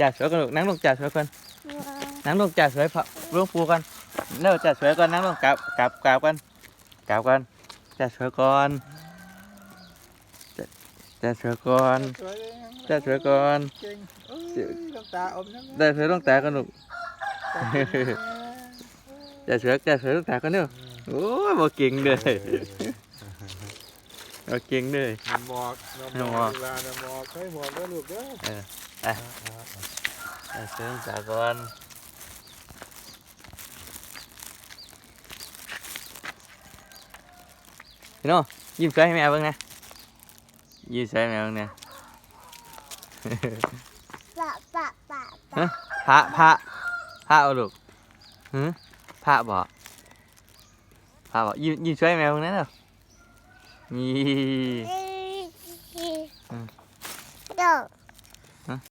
จ่าสวยกันลูกนั่งลงจ่าสวยกันนั่งลงจ่าสวยพระหลวงปู่กันเร็วจ่าสวยก่อนนั่งลงกราบกราบกราบกันกราบกันจ่าสวยก่อนจ่าจ่าสวยก่อนสวยเลยจ่าสวยก่อนเก่งเอ้ยน้ำตาอมน้ำจ่าสวยลงตากันลูกจ่าสวยจ่าสวยลงตากันเนาะโอ้ยบ่เก่งเลยบ่เก่งเลยน้ำหมอกน้ำหมอกเวลาน้ำหมอกให้หมอกแล้วลูกเด้อ อะเชิญจากก่อนพี่น้องยิ้มสวยให้แม่เบิ่งนะยิ้มสวยให้แม่เบิ่งนะปะปะปะฮะพระพระพระเอาลูกฮึพระบอกพระบอกยิ้มยิ้มสวยให้แม่เบิ่งนะเด้อนี่ด้อ